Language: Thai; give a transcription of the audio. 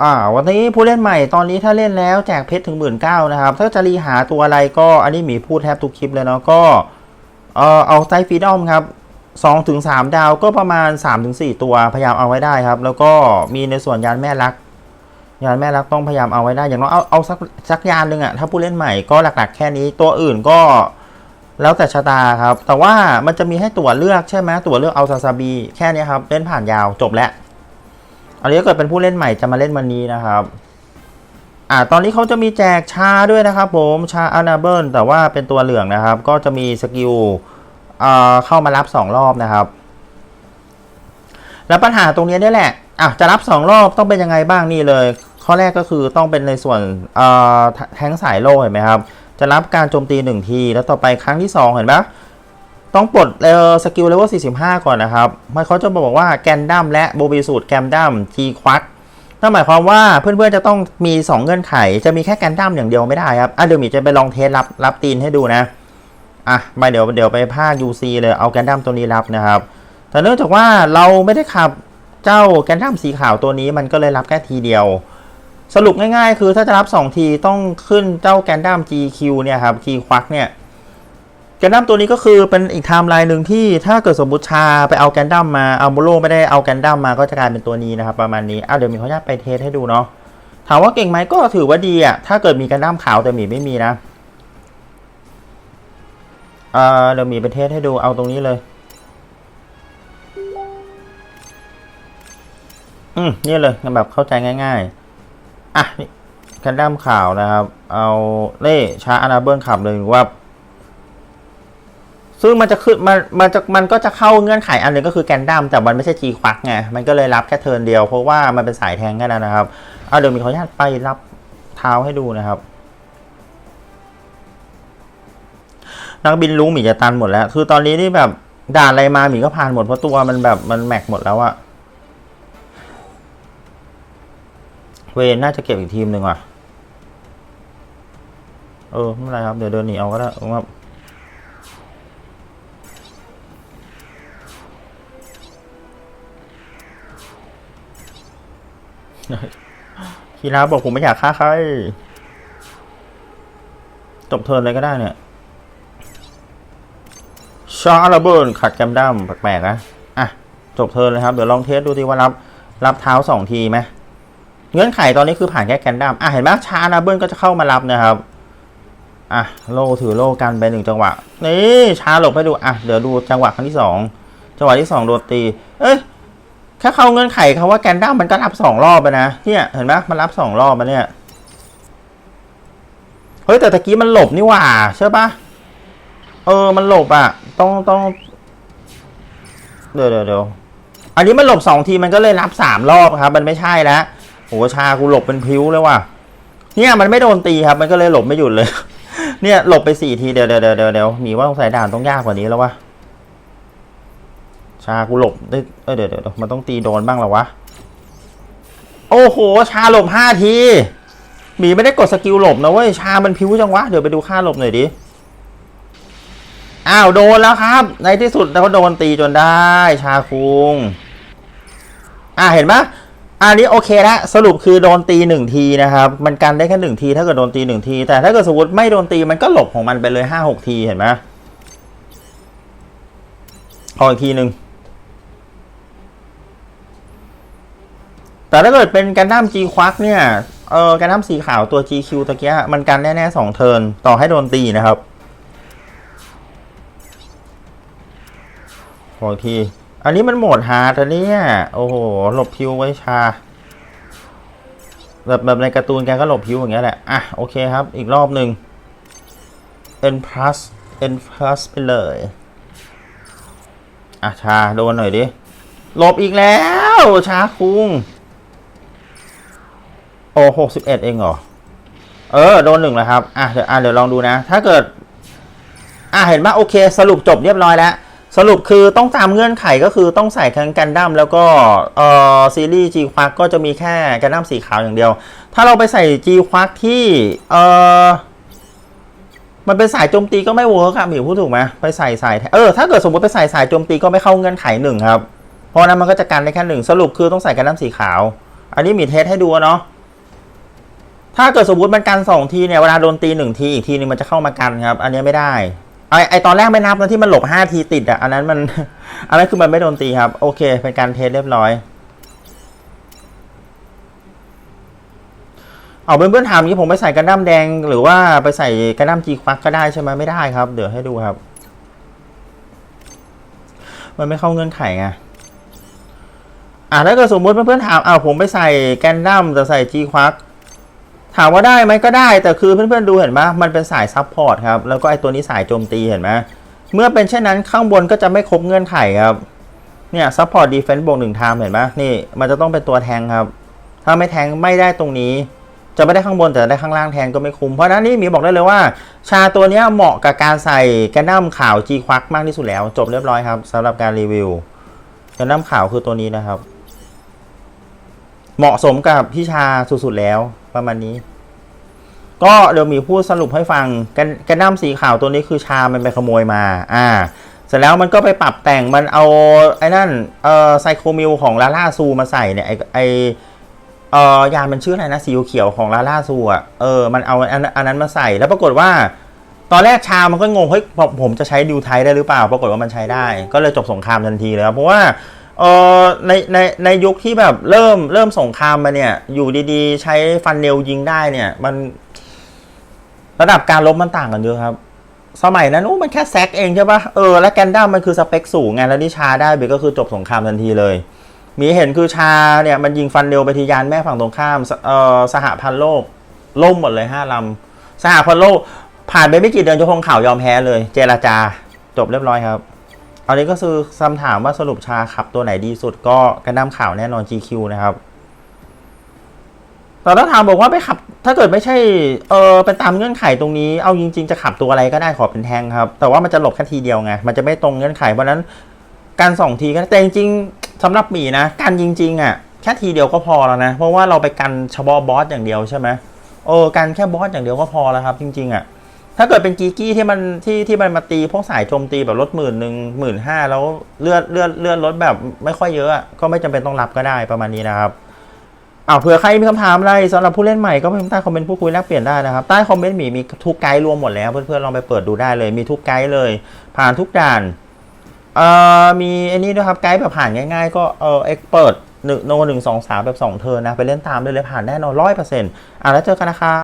อ่าวันนี้ผู้เล่นใหม่ตอนนี้ถ้าเล่นแล้วแจกเพชรถึงหมื่นเก้านะครับ ถ้าจะรีหาตัวอะไรก็อันนี้หมีพูดแทบทุกคลิปเลยเนาะก็เออเอาไซฟีดอมครับ2ถึง3ดาวก็ประมาณ3ถึง4ตัวพยายามเอาไว้ได้ครับ แล้วก็มีในส่วนยานแม่รัก ยานแม่รักต้องพยายามเอาไว้ได้ อย่างน้อยเอาเอาสักสักยานหนึ่งอะถ้าผู้เล่นใหม่ก็หลักๆ แค่นี้ตัวอื่นก็แล้วแต่ชะตาครับ แต่ว่ามันจะมีให้ตัวเลือกใช่ไหมตัวเลือกเอาซาซาบีแค่นี้ครับเล่นผ่านยาวจบแล้ว อันนี้ถ้าเกิดเป็นผู้เล่นใหม่จะมาเล่นวันนี้นะครับอ่าตอนนี้เขาจะมีแจกชาด้วยนะครับผมชาอานาเบิลแต่ว่าเป็นตัวเหลืองนะครับ ก็จะมีสกิลเอ่อเข้ามารับ 2 รอบนะครับ แล้วปัญหาตรงนี้นี่แหละอะจะรับ 2 รอบต้องเป็นยังไงบ้างนี่เลย ข้อแรกก็คือต้องเป็นในส่วนอ่อแทงสายโล่เห็นไหมครับจะรับการโจมตี 1 ที แล้วต่อไปครั้งที่ 2 เห็นปะ ต้องปลดเอ่อสกิลเลเวล45 ก่อนนะครับ มันเขาจะบอกว่าแกนดัมและโบบีสูตรแกนดัมทีควักนั่นหมายความว่าเพื่อนๆจะต้องมี 2 เงื่อนไข จะมีแค่แกนดัมอย่างเดียวไม่ได้ครับ อะเดี๋ยวมีจะไปลองเทสรับรับตีนให้ดูนะ อะไปเดี๋ยวเดี๋ยวไปภาค UC เลยเอาแกนดัมตัวนี้รับนะครับ แต่เนื่องจากว่าเราไม่ได้ขับเจ้าแกนดัมสีขาวตัวนี้มันก็เลยรับแค่ทีเดียว สรุปง่ายๆ คือถ้าจะรับ 2 ทีต้องขึ้นเจ้าแกนดัม GQ เนี่ยครับคีควักเนี่ย แกนดัมตัวนี้ก็คือเป็นอีกไทม์ไลน์หนึ่งที่ถ้าเกิดสมมติชาไปเอาแกนดัมมาเอาโมโลไม่ได้เอาแกนดัมมาก็จะกลายเป็นตัวนี้นะครับประมาณนี้อ้าวเดี๋ยวมีขออนุญาตไปเทสให้ดูเนาะถามว่าเก่งไหมก็ถือว่าดีอะถ้าเกิดมีแกนดัมขาวแต่หมีไม่มีนะเอ่อเดี๋ยวมีไปเทสให้ดูเอาตรงนี้เลย อืมนี่เลยแบบเข้าใจง่าย ๆ อะนี่แคนดัมขาวนะครับ เอาเล่ชาอานาเบิลขับเลยว่า ซึ่งมันจะขึ้นมันมันจะมันก็จะเข้าเงื่อนไขอันหนึ่งก็คือแกนดัมแต่มันไม่ใช่จีควักไงมันก็เลยรับแค่เทิร์นเดียวเพราะว่ามันเป็นสายแทงแค่นั้นนะครับเอาเดี๋ยวมีขออนุญาตไปรับเท้าให้ดูนะครับ นักบินรู้หมีจะตันหมดแล้ว คือตอนนี้นี่แบบด่านอะไรมาหมีก็ผ่านหมดเพราะตัวมันแบบมันแม็กหมดแล้วอะเวนน่าจะเก็บอีกทีมหนึ่งว่ะ เออไม่เป็นไรครับ เดี๋ยวเดินหนีเอาก็ได้ผมว่ คีราบอกผมไม่อยากฆ่าใครจบเทิร์นเลยก็ได้เนี่ยชาร์ลเบิร์นขัดแกมดัมแปลกๆนะอะจบเทิร์นเลยครับ เดี๋ยวลองเทสดูทีว่ารับรับเท้าสองทีไหมเงื่อนไขตอนนี้คือผ่านแค่แกนดัมอะเห็นไหมชาร์ลเบิร์นก็จะเข้ามารับนะครับอะโลถือโลกันไปหนึ่งจังหวะนี่ชาหลบให้ดูอะเดี๋ยวดูจังหวะครั้งที่สองจังหวะที่สองโดนตี เอ้ย แค่เข้าเงื่อนไขเขาว่าแกนดัมมันก็รับสองรอบไปนะเนี่ยเห็นไหมมันรับสองรอบมาเนี่ยเฮ้ยแต่ตะกี้มันหลบนี่หว่าใช่ปะเออมันหลบอะ ต้องต้องเดี๋ยวเดี๋ยวเดี๋ยวอันนี้มันหลบสองทีมันก็เลยรับสามรอบครับ มันไม่ใช่แล้วโหชากูหลบเป็นพิ้วเลยว่ะเนี่ยมันไม่โดนตีครับ มันก็เลยหลบไม่หยุดเลย เนี่ยหลบไปสี่ทีเดี๋ยวเดี๋ยวเดี๋ยวเดี๋ยวมีว่าสงสัยด่านต้องยากกว่านี้แล้ววะ ชากูหลบได้เอ้ยเดี๋ยวเดี๋ยวมันต้องตีโดนบ้างหรอวะ โอ้โห ชาหลบห้าทีหมีไม่ได้กดสกิลหลบนะเว้ย ชา มันพิ้วจังวะ เดี๋ยวไปดูค่าหลบหน่อยดิ อ้าว โดนแล้วครับ ในที่สุดเราก็โดนตีจนได้ ชาคุง อ่าเห็นปะอันนี้โอเคล้วสรุปคือโดนตีหนึ่งทีนะครับ มันกันได้แค่หนึ่งที ถ้าเกิดโดนตีหนึ่งที แต่ถ้าเกิดสมมติไม่โดนตีมันก็หลบของมันไปเลยห้าหกทีเห็นไหมขออีกทีหนึ่ง แต่ถ้าเกิดเป็นกันดั้ม G ควักเนี่ยเออกันดั้มสีขาวตัว GQ ตะเกียมันกันแน่ๆสองเทิร์นต่อให้โดนตีนะครับขอทีอันนี้มันโหมดฮาร์ดอันเนี้ยโอ้โหหลบพิวไว้ชา แบบแบบในการ์ตูนแกก็หลบพิวอย่างเงี้ยแหละ อะ โอเคครับ อีกรอบหนึ่ง N plus N plus ไปเลย อะ ชา โดนหน่อยดิ หลบอีกแล้ว ชาคุง โอ้หกสิบเอ็ดเองเหรอ เออ โดนหนึ่งแล้วครับ อะเดี๋ยวอะเดี๋ยวลองดูนะ ถ้าเกิด อะเห็นไหมโอเค สรุปจบเรียบร้อยแล้ว สรุปคือต้องตามเงื่อนไขก็คือต้องใส่ทั้งกันดั้มแล้วก็เอ่อซีรีส์ G ควักก็จะมีแค่กันดั้มสีขาวอย่างเดียว ถ้าเราไปใส่ G ควักที่เอ่อมันเป็นสายโจมตีก็ไม่เวิร์กครับหมิวพูดถูกไหมไปใส่สายเออถ้าเกิดสมมติไปใส่สายโจมตีก็ไม่เข้าเงื่อนไขหนึ่งครับ เพราะนั้นมันก็จะกันได้แค่หนึ่งสรุปคือต้องใส่กันดั้มสีขาว อันนี้มีเทสให้ดูเนาะ ถ้าเกิดสมมติมันกันสองทีเนี่ยเวลาโดนตีหนึ่งทีอีกทีนึงมันจะเข้ามากันครับ อันนี้ไม่ได้ไอไอตอนแรกไม่นับนะที่มันหลบห้าทีติดอะอันนั้นมันอันนั้นคือมันไม่โดนตีครับ โอเค เป็นการเทสเรียบร้อยเอาเพื่อนๆถามว่างนี้ผมไปใส่กันดั้มแดง หรือว่าไปใส่กันดั้มจีควักก็ได้ใช่ไหมไม่ได้ครับ เดี๋ยวให้ดูครับ มันไม่เข้าเงื่อนไขไงอ่าถ้าเกิดสมมติเพื่อนๆถามอ้าผมไปใส่แกนดั้มแต่ใส่จีควัก ถามว่าได้ไหมก็ได้ แต่คือเพื่อนๆดูเห็นไหมมันเป็นสายซับพอร์ตครับ แล้วก็ไอตัวนี้สายโจมตีเห็นไหมเมื่อเป็นเช่นนั้นข้างบนก็จะไม่ครบเงื่อนไขครับ เนี่ยซัพพอร์ตดีเฟนซ์บวกหนึ่งไทม์เห็นไหมนี่มันจะต้องเป็นตัวแทงครับ ถ้าไม่แทงไม่ได้ตรงนี้ จะไม่ได้ข้างบนแต่ได้ข้างล่างแทนก็ไม่คุ้ม เพราะฉะนั้นนี่มีบอกได้เลยว่า ชาตัวนี้เหมาะกับการใส่แกนดั้มขาวจีควักมากที่สุดแล้ว จบเรียบร้อยครับสำหรับการรีวิวแกนดั้มขาวคือตัวนี้นะครับ เหมาะสมกับพี่ชาสุดๆแล้วประมาณนี้ ก็เดี๋ยวมีพูดสรุปให้ฟังกันกันดั้มสีขาวตัวนี้คือชามันไปขโมยมา อ่า เสร็จแล้วมันก็ไปปรับแต่งมันเอาไอ้นั่นเอ่อไซโคมิลของลาล่าซูมาใส่เนี่ยไอไอเอ่อยามันชื่ออะไรนะสีเขียวของลาล่าซูอะเออมันเอาอันนั้นมาใส่แล้วปรากฏว่าตอนแรกชามันก็งงเฮ้ยผมจะใช้ดิวไทได้หรือเปล่า ปรากฏว่ามันใช้ได้ ก็เลยจบสงครามทันทีเลยครับเพราะว่า เออในในในยุคที่แบบเริ่มเริ่มสงครามมาเนี่ย อยู่ดีๆ ใช้ฟันเนลยิงได้เนี่ย มันระดับการลบมันต่างกันเยอะครับ สมัยนั้นโอ้มันแค่แซกเองใช่ปะเออแล้วแกนดั้มมันคือสเปคสูงไงแล้วนี่ชาได้เบก็คือจบสงครามทันทีเลย มีเห็นคือชาเนี่ยมันยิงฟันเร็วไปทียานแม่ฝั่งตรงข้ามเออสหพันธ์โลก ล่มหมดเลยห้าลำสหพันธ์โลก ผ่านไปไม่กี่เดือนจะคงข่าวยอมแพ้เลย เจรจาจบเรียบร้อยครับ อันนี้ก็คือคำถามว่าสรุปชาขับตัวไหนดีสุดก็กระดั้มข่าวแน่นอน GQ นะครับแต่ถ้าถามบอกว่าไปขับ ถ้าเกิดไม่ใช่เออเป็นตามเงื่อนไขตรงนี้เอาจริง ๆ จะขับตัวอะไรก็ได้ขอเป็นแทงครับ แต่ว่ามันจะหลบแค่ทีเดียวไงมันจะไม่ตรงเงื่อนไขเพราะนั้นการสองทีก็แต่จริงๆสำหรับหมีนะการจริงๆอะแค่ทีเดียวก็พอแล้วนะ เพราะว่าเราไปกันเฉพาะบอสอย่างเดียวใช่ไหมเออกันแค่บอสอย่างเดียวก็พอแล้วครับ จริง ๆอะ ถ้าเกิดเป็นกีกี้ที่มันที่ที่มันมาตีพวกสายโจมตีแบบลดหมื่นหนึ่งหมื่นห้าแล้วเลือดเลือดเลือดลดแบบไม่ค่อยเยอะ ก็ไม่จำเป็นต้องรับก็ได้ประมาณนี้นะครับอ้าเผื่อใครมีคำถามอะไรสำหรับผู้เล่นใหม่ก็เพิ่มใต้คอมเมนต์พูดคุยแลกเปลี่ยนได้นะครับใต้คอมเมนต์มีมีทุกไกด์รวมหมดแล้ว เพื่อนๆลองไปเปิดดูได้เลยมีทุกไกด์เลย ผ่านทุกด่านเอ่อมีไอ้นี่ด้วยครับไกด์แบบผ่านง่าย ๆ ก็เออเอ็กเปิดหนึ่งโนหนึ่งสองสามแบบสองเทิร์นะไปเล่นตามได้เลยผ่านแน่นอนร้อยเปอร์เซ็นต์อะแล้วเจอกันนะครับ